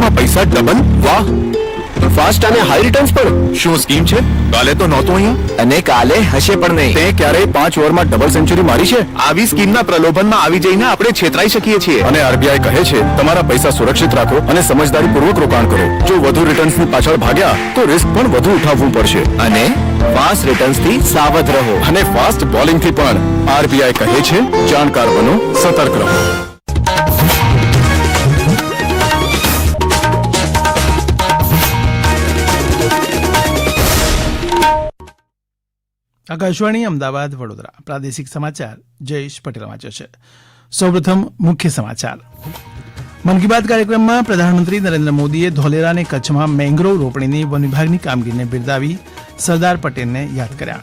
મહિનામાં પૈસા ડબલ? વાહ. ફાસ્ટ અને હાઈ રિટર્ન્સ પણ. શું સ્કીમ છે? કાલે તો નહોતો અહીંયા? અને કાલે હશે પણ નહીં. તે ક્યારે પાંચ ઓવરમાં ડબલ સેન્ચુરી મારી છે? આવી સ્કીમના પ્રલોભનમાં આવી જઈને આપણે છેતરાઈ શકીએ છીએ. અને આરબીઆઈ કહે છે તમારા પૈસા સુરક્ષિત રાખો અને સમજદારી પૂર્વક રોકાણ કરો. જો વધુ રિટર્ન્સની પાછળ ભાગ્યા તો રિસ્ક પણ વધુ ઉઠાવવું પડશે. અને ફાસ્ટ રિટર્ન્સથી સાવધ રહો. અને ફાસ્ટ બોલિંગથી પણ. આરબીઆઈ કહે છે જાણકાર બનો સતર્ક રહો. આકાશવાણી, અમદાવાદ, વડોદરા. પ્રાદેશિક સમાચાર, જયેશ પટેલ વાંચે છે. સૌપ્રથમ મુખ્ય સમાચાર. મન કી બાત કાર્યક્રમમાં પ્રધાનમંત્રી નરેન્દ્ર મોદીએ ધોલેરા અને કચ્છમાં મેંગ્રોવ રોપણીની વન વિભાગની કામગીરીને બિરદાવી સરદાર પટેલને યાદ કર્યા.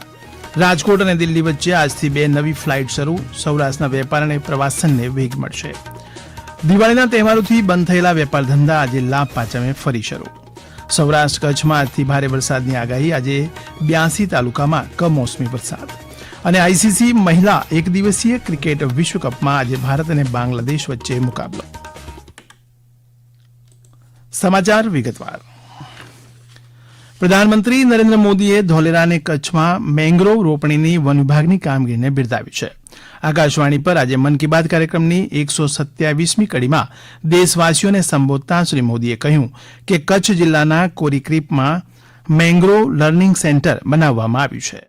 રાજકોટ અને દિલ્હી વચ્ચે આજથી બે નવી ફ્લાઇટ શરૂ, સૌરાષ્ટ્રના વેપાર અને પ્રવાસનને વેગ મળશે. દિવાળીના તહેવારોથી બંધ થયેલા વેપાર ધંધા આજે લાભ પાંચમે ફરી શરૂ. સૌરાષ્ટ્ર કચ્છમાં આજથી ભારે વરસાદની આગાહી. આજે બ્યાસી તાલુકામાં કમોસમી વરસાદ. અને આઈસીસી મહિલા એક દિવસીય ક્રિકેટ વિશ્વકપમાં આજે ભારત અને બાંગ્લાદેશ વચ્ચે મુકાબલો. સમાચાર વિગતવાર. પ્રધાનમંત્રી નરેન્દ્ર મોદીએ ધોલેરા અને કચ્છમાં મેંગ્રોવ રોપણીની વન વિભાગની કામગીરીને બિરદાવી છે આકાશવાણી પર આજે મન કી બાત કાર્યક્રમની એકસો સત્યાવીસમી કડીમાં દેશવાસીઓને સંબોધતા શ્રી મોદીએ કહ્યું કે કચ્છ જિલ્લાના કોરીક્રીપમાં મેંગ્રોવ લર્નિંગ સેન્ટર બનાવવામાં આવ્યું છે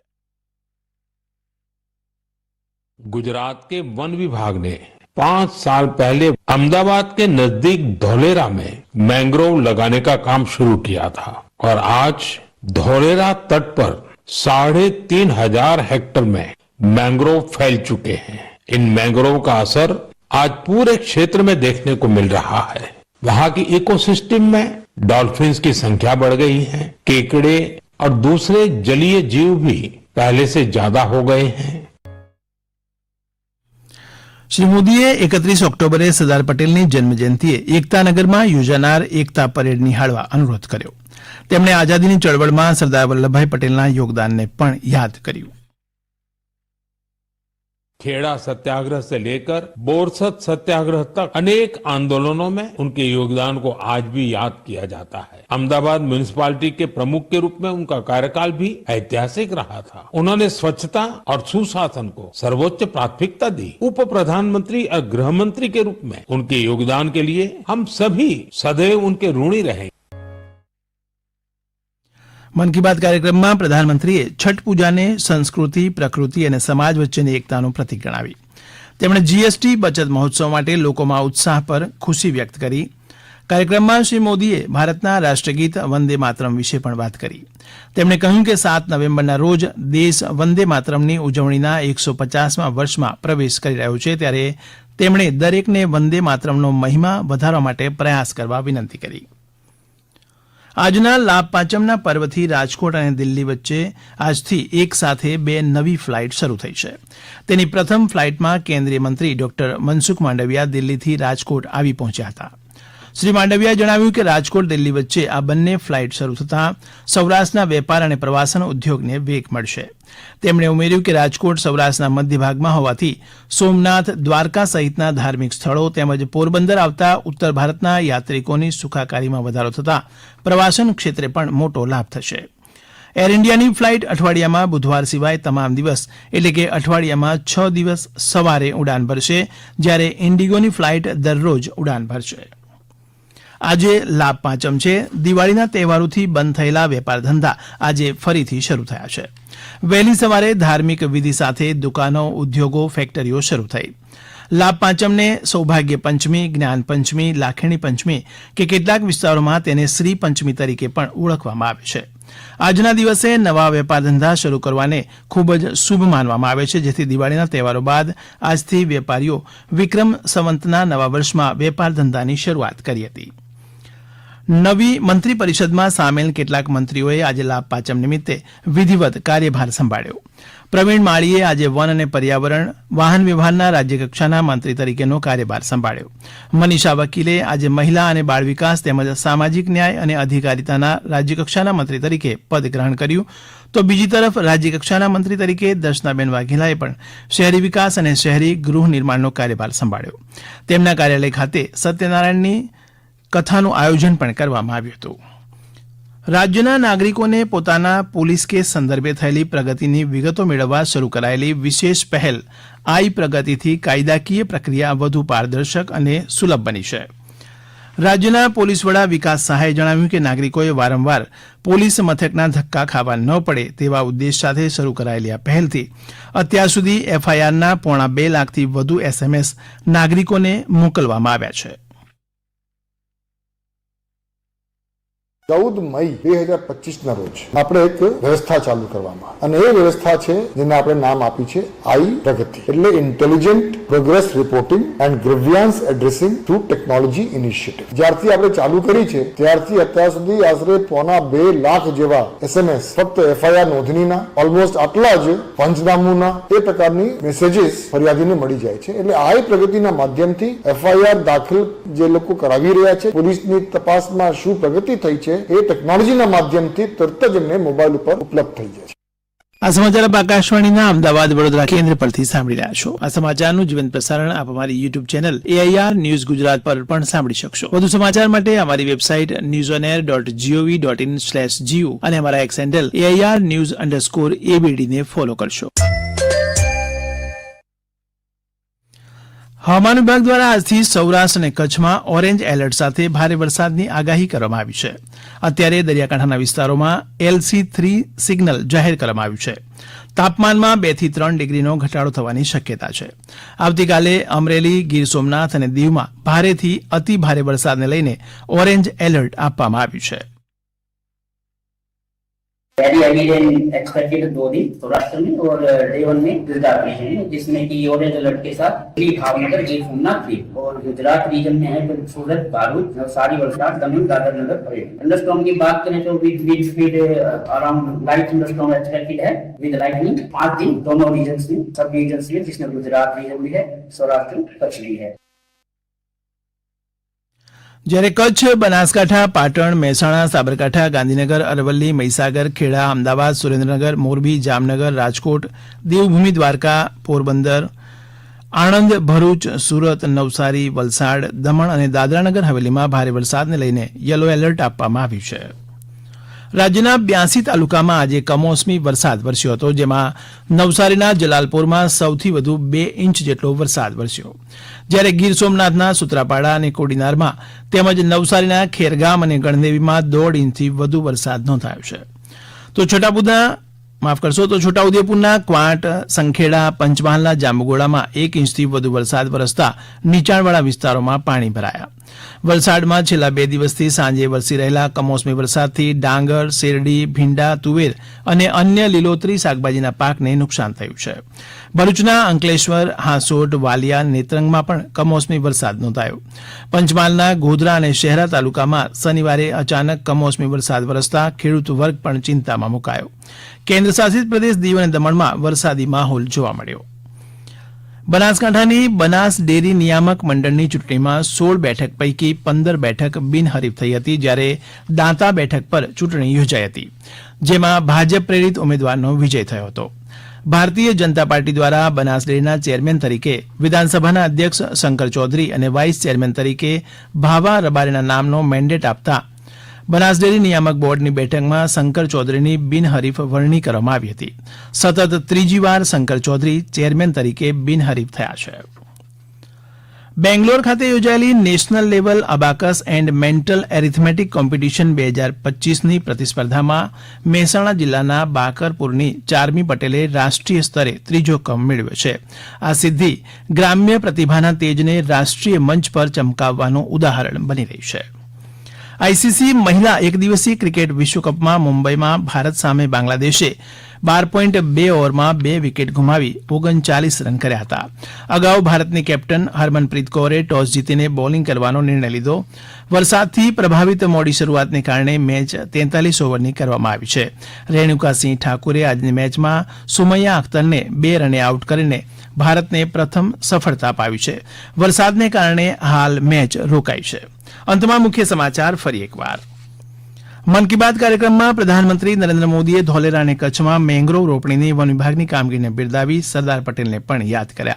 गुजरात के वन विभाग ने पांच साल पहले अहमदाबाद के नजदीक धौलेरा में मैंग्रोव लगाने का काम शुरू किया था और आज धोरेरा तट पर साढ़े तीन हज़ार हेक्टर में मैंग्रोव फैल चुके हैं। इन मैंग्रोव का असर आज पूरे क्षेत्र में देखने को मिल रहा है। वहाँ की इकोसिस्टम में डॉल्फिन्स की संख्या बढ़ गई है, केकड़े और दूसरे जलीय जीव भी पहले से ज़्यादा हो गए हैं। શ્રી મોદીએ એકત્રીસ ઓક્ટોબરે સરદાર પટેલની જન્મજયંતિએ એકતાનગરમાં યોજાનાર એકતા પરેડ નિહાળવા અનુરોધ કર્યો. તેમણે આઝાદીની ચળવળમાં સરદાર વલ્લભભાઈ પટેલના યોગદાનને પણ યાદ કર્યું. खेड़ा सत्याग्रह से लेकर बोरसद सत्याग्रह तक अनेक आंदोलनों में उनके योगदान को आज भी याद किया जाता है। अहमदाबाद म्यूनिसपालिटी के प्रमुख के रूप में उनका कार्यकाल भी ऐतिहासिक रहा था। उन्होंने स्वच्छता और सुशासन को सर्वोच्च प्राथमिकता दी। उप प्रधानमंत्री और गृह मंत्री के रूप में उनके योगदान के लिए हम सभी सदैव उनके ऋणी रहेंगे મન કી બાત કાર્યક્રમમાં પ્રધાનમંત્રીએ છઠ પૂજાને સંસ્કૃતિ, પ્રકૃતિ અને સમાજ વચ્ચેની એકતાનું પ્રતિક ગણાવી. તેમણે જીએસટી બચત મહોત્સવ માટે લોકોમાં ઉત્સાહ પર ખુશી વ્યક્ત કરી. કાર્યક્રમમાં શ્રી મોદીએ ભારતના રાષ્ટ્રગીત વંદે માતરમ વિશે પણ વાત કરી. તેમણે કહ્યું કે સાત નવેમ્બરના રોજ દેશ વંદે માતરમની ઉજવણીના એકસો પચાસમાં વર્ષમાં પ્રવેશ કરી રહ્યો છે ત્યારે તેમણે દરેકને વંદે માતરમનો મહિમા વધારવા માટે પ્રયાસ કરવા વિનંતી કરી. આજના લાભ પાંચમના પર્વથી રાજકોટ અને દિલ્હી વચ્ચે આજથી એક સાથે બે નવી ફ્લાઇટ શરૂ થઈ છે. તેની પ્રથમ ફ્લાઇટમાં કેન્દ્રીય મંત્રી ડોક્ટર મનસુખ માંડવિયા દિલ્હીથી રાજકોટ આવી પહોંચ્યા હતા. શ્રી માંડવિયાએ જણાવ્યું કે રાજકોટ, દિલ્હી વચ્ચે આ બંને ફ્લાઇટ શરૂ થતાં સૌરાષ્ટ્રના વેપાર અને પ્રવાસન ઉદ્યોગને વેગ મળશે. તેમણે ઉમેર્યું કે રાજકોટ સૌરાષ્ટ્રના મધ્ય ભાગમાં હોવાથી સોમનાથ, દ્વારકા સહિતના ધાર્મિક સ્થળો તેમજ પોરબંદર આવતા ઉત્તર ભારતના યાત્રિકોની સુખાકારીમાં વધારો થતાં પ્રવાસન ક્ષેત્રે પણ મોટો લાભ થશે. એર ઇન્ડિયાની ફ્લાઇટ અઠવાડિયામાં બુધવાર સિવાય તમામ દિવસ, એટલે કે અઠવાડિયામાં છ દિવસ સવારે ઉડાન ભરશે, જ્યારે ઇન્ડિગોની ફ્લાઇટ દરરોજ ઉડાન ભરશે. આજે લાભ પાંચમ છે. દિવાળીના તહેવારોથી બંધ થયેલા વેપાર ધંધા આજે ફરીથી શરૂ થયા છે. વહેલી સવારે ધાર્મિક વિધિ સાથે દુકાનો, ઉદ્યોગો, ફેક્ટરીઓ શરૂ થઈ. લાભ પાંચમને સૌભાગ્ય પંચમી, જ્ઞાન પંચમી, લાખણી પંચમી કે કેટલાક વિસ્તારોમાં તેને શ્રી પંચમી તરીકે પણ ઓળખવામાં આવે છે. આજના દિવસે નવા વેપાર ધંધા શરૂ કરવાને ખૂબ જ શુભ માનવામાં આવે છે. જેથી દિવાળીના તહેવારો બાદ આજથી વેપારીઓ વિક્રમ સંવંતના નવા વર્ષમાં વેપાર ધંધાની શરૂઆત કરી હતી. નવી મંત્રી પરિષદમાં સામેલ કેટલાક મંત્રીઓએ આજે લાભ પાંચમ નિમિત્તે વિધિવત કાર્યભાર સંભાળ્યો. પ્રવીણ માળીએ આજે વન અને પર્યાવરણ, વાહન વ્યવહારના રાજ્યકક્ષાના મંત્રી તરીકેનો કાર્યભાર સંભાળ્યો. મનીષા વકીલે આજે મહિલા અને બાળ વિકાસ તેમજ સામાજિક ન્યાય અને અધિકારિતાના રાજ્યકક્ષાના મંત્રી તરીકે પદ ગ્રહણ કર્યું. તો બીજી તરફ રાજ્યકક્ષાના મંત્રી તરીકે દર્શનાબેન વાઘેલાએ પણ શહેરી વિકાસ અને શહેરી ગૃહ નિર્માણનો કાર્યભાર સંભાળ્યો. તેમના કાર્યાલય ખાતે સત્યનારાયણની કથાનું આયોજન પણ કરવામાં આવ્યું હતું. રાજ્યના નાગરિકોને પોતાના પોલીસ કેસ સંદર્ભે થયેલી પ્રગતિની વિગતો મેળવવા શરૂ કરાયેલી વિશેષ પહેલ આઈ પ્રગતિથી કાયદાકીય પ્રક્રિયા વધુ પારદર્શક અને સુલભ બની છે. રાજ્યના પોલીસ વડા વિકાસ સહાયે જણાવ્યું કે નાગરિકોએ વારંવાર પોલીસ મથકના ધક્કા ખાવા ન પડે તેવા ઉદ્દેશ સાથે શરૂ કરાયેલી આ પહેલથી અત્યાર સુધી એફઆઈઆરના પોણા બે લાખથી વધુ એસએમએસ નાગરિકોને મોકલવામાં આવ્યા છે. ચૌદ મઈ બે હજાર પચીસ ના રોજ આપણે એક વ્યવસ્થા ચાલુ કરવામાં. અને એ વ્યવસ્થા છે જેને આપણે નામ આપી છે આઈ પ્રગતિ. એટલે intelligent progress reporting and grievance addressing through technology initiative જ્યારથી આપણે ચાલુ કરી છે, ત્યારથી અત્યાર સુધી આશરે પોણા બે લાખ જેવા એસએમએસ ફક્ત એફઆઈઆર નોંધણીના ઓલમોસ્ટ આટલા જ પંચનામુના, એ પ્રકારની મેસેજીસ ફરિયાદીને મળી જાય છે. એટલે આઈ પ્રગતિના માધ્યમથી એફઆઈઆર દાખલ જે લોકો કરાવી રહ્યા છે, પોલીસની તપાસમાં શું પ્રગતિ થઈ છે એ ટેકનોલોજીના માધ્યમથી તરત જ એમને મોબાઈલ ઉપર ઉપલબ્ધ થઈ જાય આ સમાચાર આપ આકાશવાણીના અમદાવાદ વડોદરા કેન્દ્ર પરથી સાંભળી રહ્યા છો. આ સમાચારનું જીવંત પ્રસારણ આપ અમારી YouTube channel AIR news Gujarat પર પણ સાંભળી શકશો. વધુ સમાચાર માટે અમારી website news on air dot gov dot in slash GO અને અમારા X handle AIR news underscore એબીડીને follow કરશો. હવામાન વિભાગ દ્વારા આજથી સૌરાષ્ટ્ર અને કચ્છમાં ઓરેન્જ એલર્ટ સાથે ભારે વરસાદની આગાહી કરવામાં આવી છે. અત્યારે દરિયાકાંઠાના વિસ્તારોમાં એલસી થ્રી સિગ્નલ જાહેર કરવામાં આવ્યું છે. તાપમાનમાં બેથી ત્રણ ડિગ્રીનો ઘટાડો થવાની શક્યતા છે. આવતીકાલે અમરેલી, ગીર સોમનાથ અને દીવમાં ભારેથી અતિ ભારે વરસાદને લઈને ઓરેન્જ એલર્ટ આપવામાં આવ્યું છે. हेवी रेन एक्सपेक्टेड दो दिन सौराष्ट्र में और डे वन में गुजरात में जिसमें कि ऑरेंज अलर्ट के साथ दिल्ली भावनगर गिर सोमनाथ द्वीप और गुजरात रीजन में है सूरत बारूद सारी वलसाड दमन दादर नगर परेड थंडरस्टॉर्म की बात करें तो with with speed around light thunderstorm expected है विद लाइटनिंग पाँच दिन दोनों रीजन में, सब रीजन में, जिसमें गुजरात रीजन भी है, सौराष्ट्र भी है। જ્યારે કચ્છ, બનાસકાંઠા, પાટણ, મહેસાણા, સાબરકાંઠા, ગાંધીનગર, અરવલ્લી, મહીસાગર, ખેડા, અમદાવાદ, સુરેન્દ્રનગર, મોરબી, જામનગર, રાજકોટ, દેવભૂમિ, દ્વારકા, પોરબંદર, આણંદ, ભરૂચ, સુરત, નવસારી, વલસાડ, દમણ અને દાદરાનગર હવેલીમાં ભારે વરસાદને લઈને યલો એલર્ટ આપવામાં આવ્યું છે. રાજ્યના બ્યાસી તાલુકામાં આજે કમોસમી વરસાદ વરસ્યો હતો, જેમાં નવસારીના જલાલપોરમાં સૌથી વધુ બે ઇંચ જેટલો વરસાદ વરસ્યો. જ્યારે ગીર સોમનાથના સુત્રાપાડા અને કોડીનારમાં તેમજ નવસારીના ખેરગામ અને ગણદેવીમાં દોઢ ઇંચથી વધુ વરસાદ નોંધાયો છે. તો છોટાઉદેપુરના, માફ કરશો, તો છોટાઉદેપુરના ક્વાંટ, સંખેડા, પંચમહાલના જાંબુગોડામાં એક ઇંચથી વધુ વરસાદ વરસતા નીચાણવાળા વિસ્તારોમાં પાણી ભરાયા. વલસાડમાં છેલ્લા બે દિવસથી સાંજે વરસી રહેલા કમોસમી વરસાદથી ડાંગર, શેરડી, ભીંડા, તુવેર અને અન્ય લીલોતરી શાકભાજીના પાકને નુકસાન થયું છે. ભરૂચના અંકલેશ્વર, હાંસોટ, વાલિયા નેત્રંગમાં પણ કમોસમી વરસાદ નોંધાયો. પંચમહાલના ગોધરા અને શહેરા તાલુકામાં શનિવારે અચાનક કમોસમી વરસાદ વરસતા ખેડૂત વર્ગ પણ ચિંતામાં મુકાયો. કેન્દ્ર શાસિત પ્રદેશ દીવ અને દમણમાં વરસાદી માહોલ જોવા મળ્યો. બનાસકાંઠાની બનાસ ડેરી નિયામક મંડળની ચૂંટણીમાં સોળ બેઠક પૈકી પંદર બેઠક બિનહરીફ થઈ હતી, જ્યારે દાંતા બેઠક પર ચૂંટણી યોજાઈ હતી, જેમાં ભાજપ પ્રેરિત ઉમેદવારનો વિજય થયો હતો. ભારતીય જનતા પાર્ટી દ્વારા બનાસ ડેરીના ચેરમેન તરીકે વિધાનસભાના અધ્યક્ષ શંકર ચૌધરી અને વાઇસ ચેરમેન તરીકે ભાવા રબારીના નામનો મેન્ડેટ આપતા બનાસ ડેરી નિયામક બોર્ડની બેઠકમાં શંકર ચૌધરીની બિનહરીફ વરણી કરવામાં આવી હતી. સતત ત્રીજી વાર શંકર ચૌધરી ચેરમેન તરીકે બિનહરીફ થયા છે. બેંગ્લોર ખાતે યોજાયેલી national level abacus and mental arithmetic competition બે હજાર પચીસની પ્રતિસ્પર્ધામાં મહેસાણા જિલ્લાના બાકરપુરની ચારમી પટેલે રાષ્ટ્રીય સ્તરે ત્રીજો ક્રમ મેળવ્યો છે. આ સિદ્ધિ ગ્રામ્ય પ્રતિભાના તેજને રાષ્ટ્રીય મંચ પર ચમકાવવાનું ઉદાહરણ બની રહી છે. આઈસીસી મહિલા એક દિવસીય ક્રિકેટ વિશ્વકપમાં મુંબઈમાં ભારત સામે બાંગ્લાદેશે બાર પોઈન્ટ બે ઓવરમાં બે વિકેટ ગુમાવી ઓગણચાલીસ રન કર્યા હતા. અગાઉ ભારતની કેપ્ટન હરમનપ્રીત કૌરે ટોસ જીતીને બોલિંગ કરવાનો નિર્ણય લીધો. વરસાદથી પ્રભાવિત મોડી શરૂઆતને કારણે મેચ તેતાલીસ ઓવરની કરવામાં આવી છે. રેણુકાસિંહ ઠાકુરે આજની મેચમાં સુમૈયા અખ્તરને બે રને આઉટ કરીને ભારતને પ્રથમ સફળતા અપાવી છે. વરસાદને કારણે હાલ મેચ રોકાઈ છે. અંતમાં મુખ્ય સમાચાર ફરી એકવાર. મન કી બાત કાર્યક્રમમાં પ્રધાનમંત્રી નરેન્દ્ર મોદીએ ધોલેરા અને કચ્છમાં મેંગ્રોવ રોપણીની વન વિભાગની કામગીરીને બિરદાવી સરદાર પટેલને પણ યાદ કર્યા.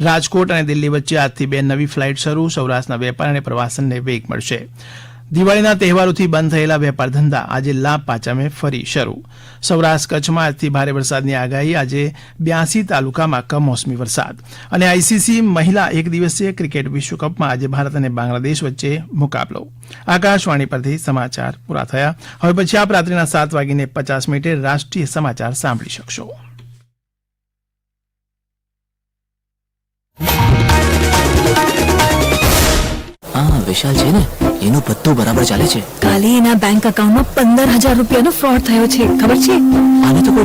રાજકોટ અને દિલ્હી વચ્ચે આજથી બે નવી ફ્લાઇટ શરૂ, સૌરાષ્ટ્રના વેપાર અને પ્રવાસનને વેગ મળશે. દિવાળીના તહેવારોથી બંધ થયેલા વેપાર ધંધા આજે લાભ પાંચમે ફરી શરૂ. સૌરાષ્ટ્ર કચ્છમાં આજથી ભારે વરસાદની આગાહી. આજે બ્યાસી તાલુકામાં કમોસમી વરસાદ. અને આઈસીસી મહિલા એક દિવસીય ક્રિકેટ વિશ્વકપમાં આજે ભારત અને બાંગ્લાદેશ વચ્ચે મુકાબલો. આકાશવાણી પરથી સમાચાર પૂરા થયા. હવે પછી આપ રાત્રિના સાત વાગીને પચાસ મિનિટે રાષ્ટ્રીય સમાચાર સાંભળી શકશો. આ વિશાલ છે ને? એનું પત્તો બરાબર ચાલે છે. કાલે એના બેંક એકાઉન્ટમાં પંદર હજાર રૂપિયાનો ફ્રોડ થયો છે. ખબર છે? આને તો કોઈ